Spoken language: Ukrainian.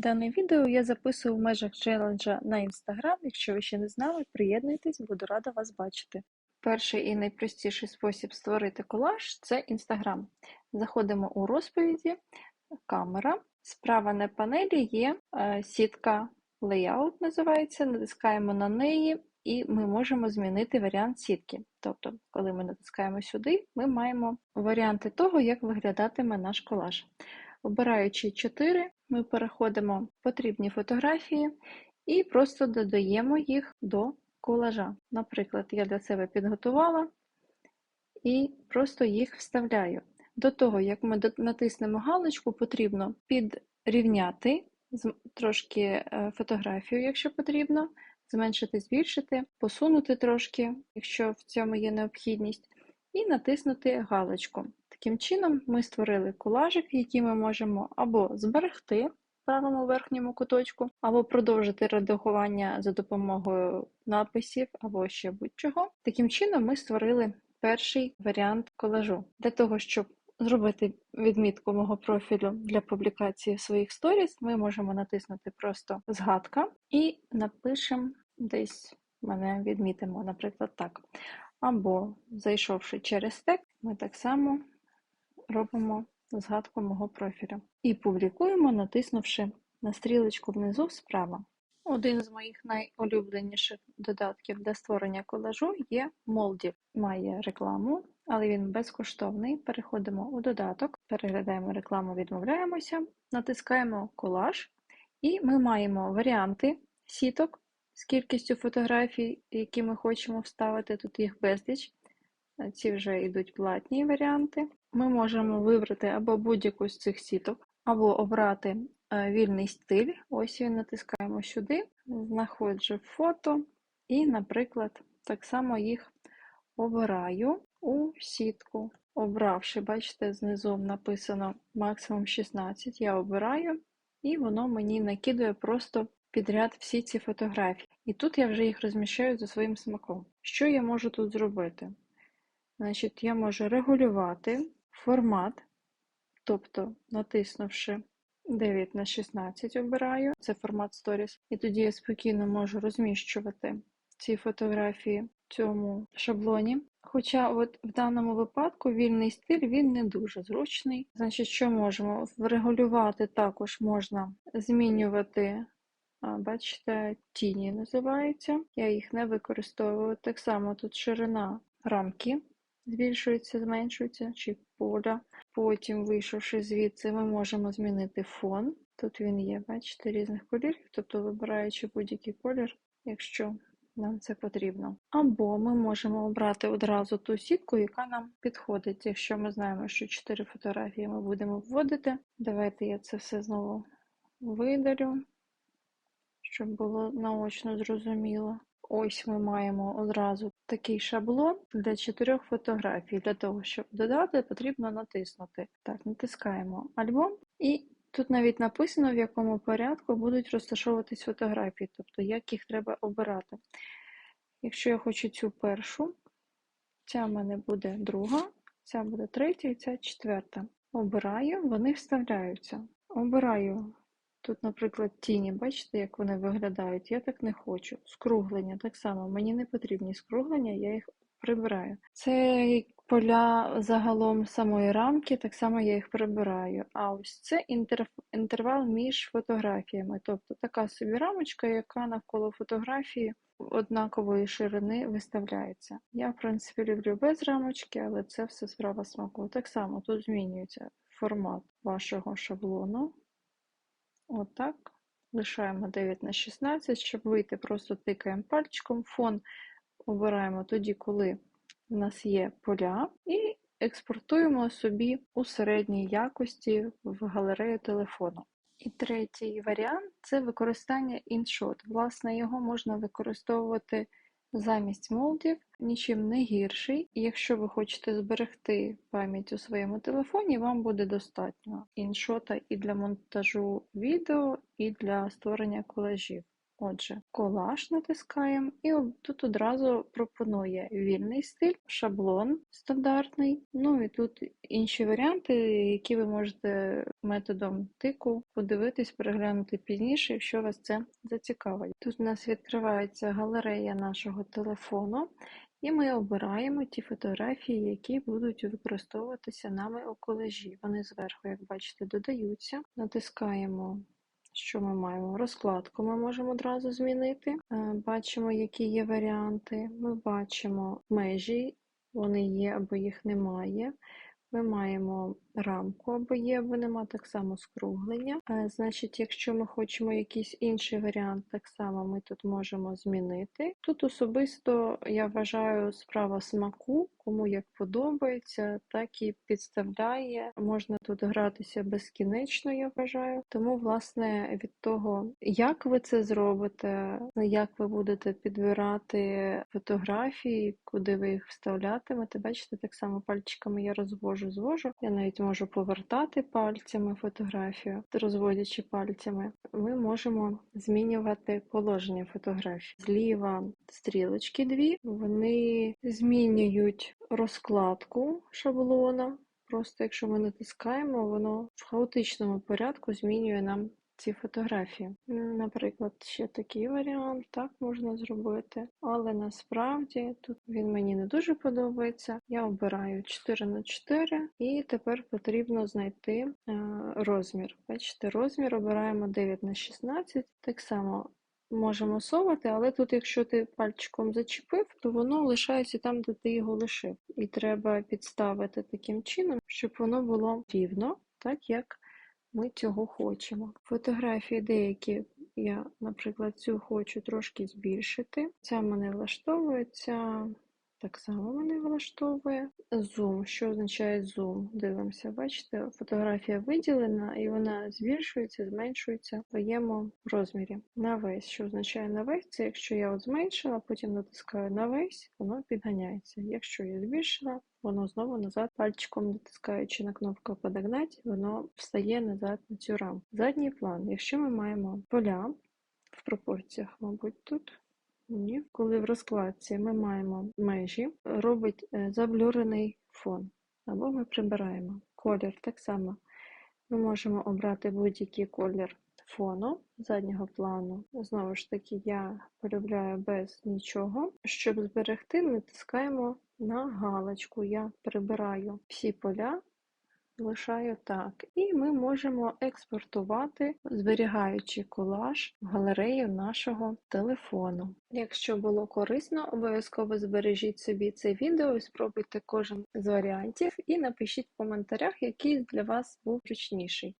Дане відео я записую в межах челенджа на Instagram. Якщо ви ще не знали, приєднуйтесь, буду рада вас бачити. Перший і найпростіший спосіб створити колаж це Instagram. Заходимо у розповіді, камера. Справа на панелі є е, сітка Layout, називається. Натискаємо на неї, і ми можемо змінити варіант сітки. Тобто, коли ми натискаємо сюди, ми маємо варіанти того, як виглядатиме наш колаж. Обираючи 4, ми переходимо в потрібні фотографії і просто додаємо їх до колажа. Наприклад, я для себе підготувала і просто їх вставляю. До того, як ми натиснемо галочку, потрібно підрівняти трошки е, фотографію, якщо потрібно, зменшити, збільшити, посунути трошки, якщо в цьому є необхідність, і натиснути галочку. Таким чином, ми створили колажик, який ми можемо або зберегти в правому верхньому куточку, або продовжити редагування за допомогою написів або ще будь-чого. Таким чином, ми створили перший варіант колажу. Для того, щоб зробити відмітку мого профілю для публікації своїх сторіс, ми можемо натиснути просто згадка і напишемо десь мене відмітимо, наприклад, так. Або, зайшовши через тег, ми так само робимо згадку мого профілю. І публікуємо, натиснувши на стрілочку внизу справа. Один з моїх найулюбленіших додатків для створення колажу є Moldiv. Має рекламу, але він безкоштовний. Переходимо у додаток, переглядаємо рекламу, відмовляємося, натискаємо колаж, і ми маємо варіанти сіток з кількістю фотографій, які ми хочемо вставити. Тут їх безліч. Ці вже йдуть платні варіанти. Ми можемо вибрати або будь-яку з цих сіток, або обрати е, вільний стиль. Ось він натискаємо сюди, знаходжу фото і, наприклад, так само їх обираю у сітку. Обравши, бачите, знизу написано максимум 16, я обираю, і воно мені накидує просто підряд всі ці фотографії. І тут я вже їх розміщаю за своїм смаком. Що я можу тут зробити? Значить, я можу регулювати формат, тобто, натиснувши 9 на 16 обираю, це формат Stories, і тоді я спокійно можу розміщувати ці фотографії в цьому шаблоні. Хоча от в даному випадку вільний стиль він не дуже зручний. Значить, що можемо? Врегулювати також можна змінювати, бачите, тіні називаються. Я їх не використовую. Так само тут ширина рамки збільшується, зменшується, чи поля. Потім, вийшовши звідси, ми можемо змінити фон. Тут він є, бачите, різних кольорів, тобто вибираючи будь-який колір, якщо нам це потрібно. Або ми можемо обрати одразу ту сітку, яка нам підходить. Якщо ми знаємо, що 4 фотографії ми будемо вводити. Давайте я це все знову видалю, щоб було наочно зрозуміло. Ось ми маємо одразу такий шаблон для чотирьох фотографій. Для того, щоб додати, потрібно натиснути. Так, натискаємо альбом, і тут навіть написано, в якому порядку будуть розташовуватись фотографії, тобто як їх треба обирати. Якщо я хочу цю першу, ця в мене буде друга, ця буде третя і ця четверта. Обираю, вони вставляються. Обираю Тут, наприклад, тіні, бачите, як вони виглядають? Я так не хочу. Скруглення так само. Мені не потрібні скруглення, я їх прибираю. Це поля загалом самої рамки, так само я їх прибираю. А ось це інтервал між фотографіями. Тобто така собі рамочка, яка навколо фотографії однакової ширини виставляється. Я, в принципі, люблю без рамочки, але це все справа смаку. Так само тут змінюється формат вашого шаблону. Отак. Лишаємо 9 на 16, щоб вийти, просто тикаємо пальчиком. Фон обираємо тоді, коли в нас є поля, і експортуємо собі у середній якості в галерею телефону. І третій варіант це використання InShot. Власне, його можна використовувати Замість молдів нічим не гірший, і якщо ви хочете зберегти пам'ять у своєму телефоні, вам буде достатньо іншота і для монтажу відео, і для створення колажів. Отже, колаж натискаємо, і тут одразу пропонує вільний стиль, шаблон стандартний. Ну і тут інші варіанти, які ви можете методом тику подивитись, переглянути пізніше, якщо вас це зацікавить. Тут у нас відкривається галерея нашого телефону. І ми обираємо ті фотографії, які будуть використовуватися нами у колажі. Вони зверху, як бачите, додаються. Натискаємо, що ми маємо. Розкладку ми можемо одразу змінити. Е, Бачимо, які є варіанти. Ми бачимо межі, вони є або їх немає. Ми маємо рамку або є, або нема, так само скруглення. Значить, якщо ми хочемо якийсь інший варіант, так само ми тут можемо змінити. Тут особисто я вважаю справа смаку, кому як подобається, так і підставляє. Можна тут гратися безкінечно, я вважаю. Тому, власне, від того, як ви це зробите, як ви будете підбирати фотографії, куди ви їх вставлятимете, бачите, так само пальчиками я розвожу, звожу. Я навіть можу повертати пальцями фотографію, розводячи пальцями. Ми можемо змінювати положення фотографії. Зліва стрілочки дві, вони змінюють розкладку шаблона. Просто якщо ми натискаємо, воно в хаотичному порядку змінює нам ці фотографії. Наприклад, ще такий варіант, так можна зробити. Але насправді тут він мені не дуже подобається. Я обираю 4 на 4 і тепер потрібно знайти е, розмір. Бачите, розмір обираємо 9 на 16. Так само можемо совати, але тут, якщо ти пальчиком зачепив, то воно лишається там, де ти його лишив. І треба підставити таким чином, щоб воно було рівно, так як ми цього хочемо. Фотографії деякі я, наприклад, цю хочу трошки збільшити. Ця мене влаштовує, ця так само мене влаштовує. Зум. Що означає зум? Дивимося, бачите, фотографія виділена і вона збільшується, зменшується в своєму розмірі. На весь. Що означає на весь? Це якщо я от зменшила, потім натискаю на весь, воно підганяється. Якщо я збільшила, воно знову назад пальчиком натискаючи на кнопку подогнать, воно встає назад на цю рамку. Задній план. Якщо ми маємо поля в пропорціях, мабуть, тут. Ні. Коли в розкладці ми маємо межі, робить е, заблюрений фон. Або ми прибираємо колір так само. Ми можемо обрати будь-який колір фону заднього плану. Знову ж таки, я полюбляю без нічого. Щоб зберегти, натискаємо на галочку. Я прибираю всі поля. Лишаю так. І ми можемо експортувати, зберігаючи колаж в галерею нашого телефону. Якщо було корисно, обов'язково збережіть собі це відео спробуйте кожен з варіантів і напишіть в коментарях, який для вас був зручніший.